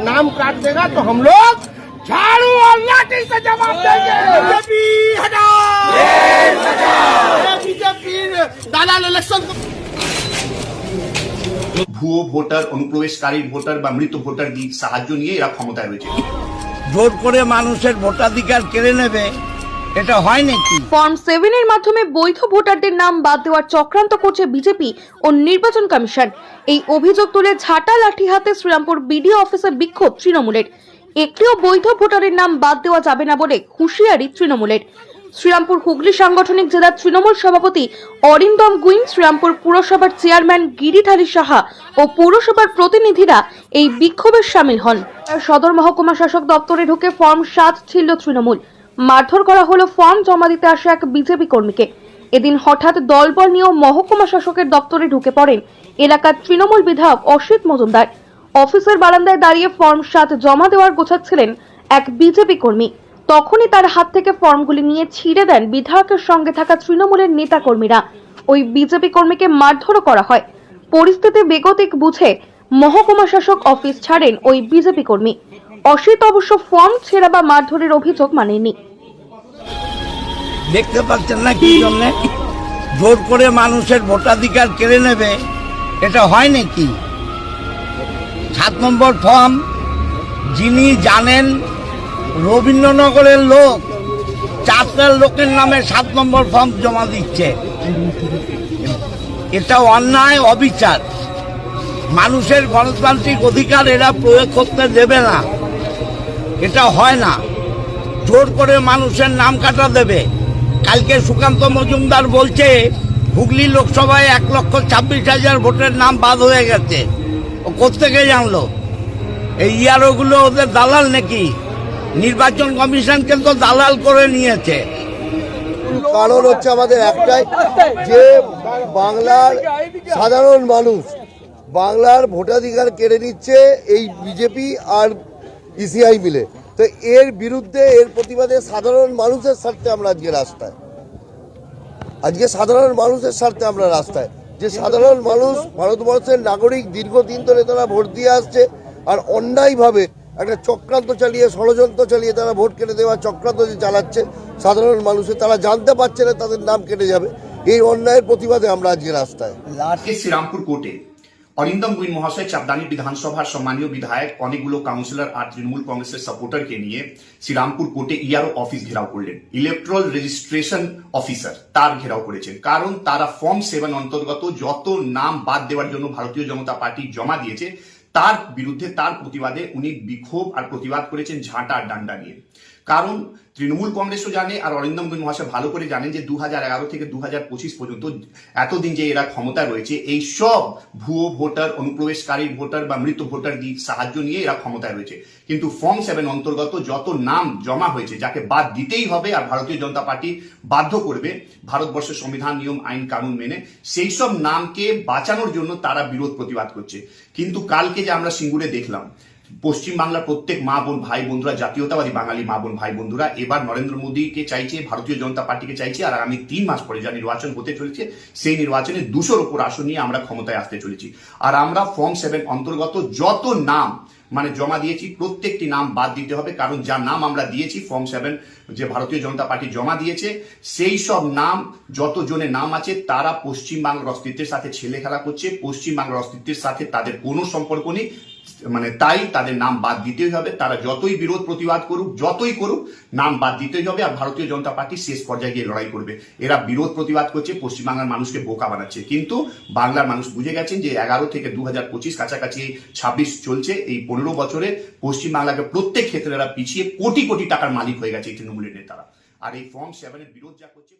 नाम काट देगा तो हम लोग झाड़ू और लाठी से जवाब देंगे बीजेपी हटाओ बीजेपी दालाल इलेक्शन को ভুয়ো ভোটার অনুপ্রবেশকারীর ভোটার বা মৃত ভোটার দিয়ে সাহায্য নিয়ে এরা ক্ষমতায় রয়েছে জোর করে মানুষের ভোটাধিকার কেড়ে নেবে এটা হয় নাকি? ফর্ম সেভেনের মাধ্যমে বৈধ ভোটারদের নাম বাদ দেওয়ার চক্রান্ত করছে বিজেপি ও নির্বাচন কমিশন। এই অভিযোগ তুলে ঝাঁটা লাঠি হাতে শ্রীরামপুর বিডিও অফিসে বিক্ষোভ তৃণমূলের। একটিও বৈধ ভোটারের নাম বাদ দেওয়া যাবে না বলে হুঁশিয়ারি তৃণমূলের। শ্রীরামপুর হুগলি সাংগঠনিক জেলার তৃণমূল সভাপতি অরিন্দম গুইন, শ্রীরামপুর পুরসভার চেয়ারম্যান গিরিধারী সাহা ও পৌরসভার প্রতিনিধিরা এই বিক্ষোভে সামিল হন। সদর মহকুমা শাসক দপ্তরে ঢুকে ফর্ম সাত ছিল তৃণমূল। মারধর করা হলো ফর্ম জমা দিতে আসা এক বিজেপি কর্মীকে। এদিন হঠাৎ দলবল নিয়েও মহকুমা শাসকের দপ্তরে ঢুকে পড়েন এলাকার তৃণমূল বিধায়ক অসিত মজুমদার। অফিসের বারান্দায় দাঁড়িয়ে ফর্ম সাত জমা দেওয়ার গোছাচ্ছিলেন এক বিজেপি কর্মী। তখনই তার হাত থেকে ফর্মগুলি নিয়ে ছিঁড়ে দেন বিধায়কের সঙ্গে থাকা তৃণমূলের নেতা কর্মীরা ওই বিজেপি কর্মীকে মারধরও করা হয়। পরিস্থিতি বেগতিক বুঝে মহকুমা শাসক অফিস ছাড়েন ওই বিজেপি কর্মী। অসিত অবশ্য ফর্ম ছেঁড়া বা মারধরের অভিযোগ মানেননি দেখতে পাচ্ছেন না কি জন্য? জোর করে মানুষের ভোটাধিকার কেড়ে নেবে, এটা হয় নাকি? সাত নম্বর ফর্ম, যিনি জানেন রবীন্দ্রনগরের লোক চারটার লোকের নামে সাত নম্বর ফর্ম জমা দিচ্ছে। এটা অন্যায়, অবিচার। মানুষের গণতান্ত্রিক অধিকার এরা প্রয়োগ করতে দেবে না। এটা হয় না। জোর করে মানুষের নাম কাটা দেবে। কালকে সুকান্ত মজুমদার বলছে, হুগলি লোকসভায় এক লক্ষ ছাব্বিশ হাজার ভোটের নাম বাদ হয়ে গেছে। ও কোথেকে জানলো? এই ইয়ারোগুলো ওদের দালাল নাকি? নির্বাচন কমিশনকে তো দালাল করে নিয়েছে। কারণ হচ্ছে আমাদের একটাই, যে বাংলার সাধারণ মানুষ, বাংলার ভোটাধিকার কেড়ে নিচ্ছে এই বিজেপি আর ইসিআই মিলে তো এর বিরুদ্ধে এর প্রতিবাদে সাধারণ মানুষের স্বার্থে আমরা আজকে রাস্তায়। আজকে সাধারণ মানুষের স্বার্থে আমরা রাস্তায়। যে সাধারণ মানুষ ভারতবর্ষের নাগরিক দীর্ঘদিন ধরে তারা ভোট দিয়ে আসছে আর অন্যায়ভাবে একটা চক্রান্ত চালিয়ে ষড়যন্ত্র চালিয়ে তারা ভোট কেটে দেওয়া চক্রান্ত যে চালাচ্ছে সাধারণ মানুষের তারা জানতে পারছে না তাদের নাম কেটে যাবে। এই অন্যায়ের প্রতিবাদে আমরা আজকে রাস্তায়। শ্রীরামপুর কোর্টে অরিন্দম গুইন মহাশয় চাপদানি বিধানসভার সম্মানীয় বিধায়ক, অনেকগুলো কাউন্সিলর আর তৃণমূল কংগ্রেসের সাপোর্টারকে নিয়ে শ্রীরামপুর কোর্টে ইয়ারও অফিস ঘেরাও করলেন। ইলেকট্রাল রেজিস্ট্রেশন অফিসার তার ঘেরাও করেছেন। কারণ তারা ফর্ম সেভেন অন্তর্গত যত নাম বাদ দেওয়ার জন্য ভারতীয় জনতা পার্টি জমা দিয়েছে, তার বিরুদ্ধে তার প্রতিবাদে উনি বিক্ষোভ আর প্রতিবাদ করেছেন ঝাঁটা আর ডান্ডা নিয়ে। কারণ তৃণমূল কংগ্রেসও জানে আর অরিন্দম গুণ মহাশয় ভালো করে জানেন যে দু হাজার এগারো থেকে দু হাজার পঁচিশ পর্যন্ত এতদিন যে এরা ক্ষমতায় রয়েছে, এই সব ভুয়ো ভোটার অনুপ্রবেশকারী ভোটার বা মৃত ভোটার দিয়ে সাহায্য নিয়ে এরা ক্ষমতায় রয়েছে। কিন্তু ফর্ম সেভেন অন্তর্গত যত নাম জমা হয়েছে, যাকে বাদ দিতেই হবে আর ভারতীয় জনতা পার্টি বাধ্য করবে ভারতবর্ষের সংবিধান, নিয়ম, আইন, কানুন মেনে, সেই সব নামকে বাঁচানোর জন্য তারা বিরোধ প্রতিবাদ করছে। কিন্তু কালকে যে আমরা সিঙ্গুরে দেখলাম পশ্চিম বাংলার প্রত্যেক মা বোন, ভাই বন্ধুরা, জাতীয়তাবাদী বাঙালি মা বোন, ভাই বন্ধুরা, এবার নরেন্দ্র মোদীকে চাইছে, ভারতীয় জনতা পার্টিকে চাইছে, আর আগামী তিন মাস পরে যা নির্বাচন হতে চলেছে, সেই নির্বাচনে দুশোর ওপর আসন নিয়ে আমরা ক্ষমতায় আসতে চলেছি। আর আমরা ফর্ম সেভেন অন্তর্গত যত নাম মানে জমা দিয়েছি, প্রত্যেকটি নাম বাদ দিতে হবে, কারণ যার নাম আমরা দিয়েছি, ফর্ম সেভেন, যে ভারতীয় জনতা পার্টি জমা দিয়েছে, সেই সব নাম যত জনের নাম আছে, তারা পশ্চিমবাংলার অস্তিত্বের সাথে ছেলে খেলা করছে, পশ্চিমবাংলার অস্তিত্বের সাথে তাদের কোনো সম্পর্ক নেই। মানে তাই তাদের নাম বাদ দিতেই হবে। তারা যতই বিরোধ প্রতিবাদ করুক, যতই করুক, নাম বাদ দিতেই হবে আর ভারতীয় জনতা পার্টি শেষ পর্যায়ে গিয়ে লড়াই করবে। এরা বিরোধ প্রতিবাদ করছে, পশ্চিমবাংলার মানুষকে বোকা বানাচ্ছে। কিন্তু বাংলার মানুষ বুঝে গেছেন যে এগারো থেকে দু হাজার পঁচিশ কাছাকাছি ছাব্বিশ চলছে। এই পনেরো বছরে পশ্চিমবাংলাকে প্রত্যেক ক্ষেত্রে এরা পিছিয়ে কোটি কোটি টাকার মালিক হয়ে গেছে এই তৃণমূলের নেতারা। আর এই ফর্ম সেভেনের বিরোধ যা করছে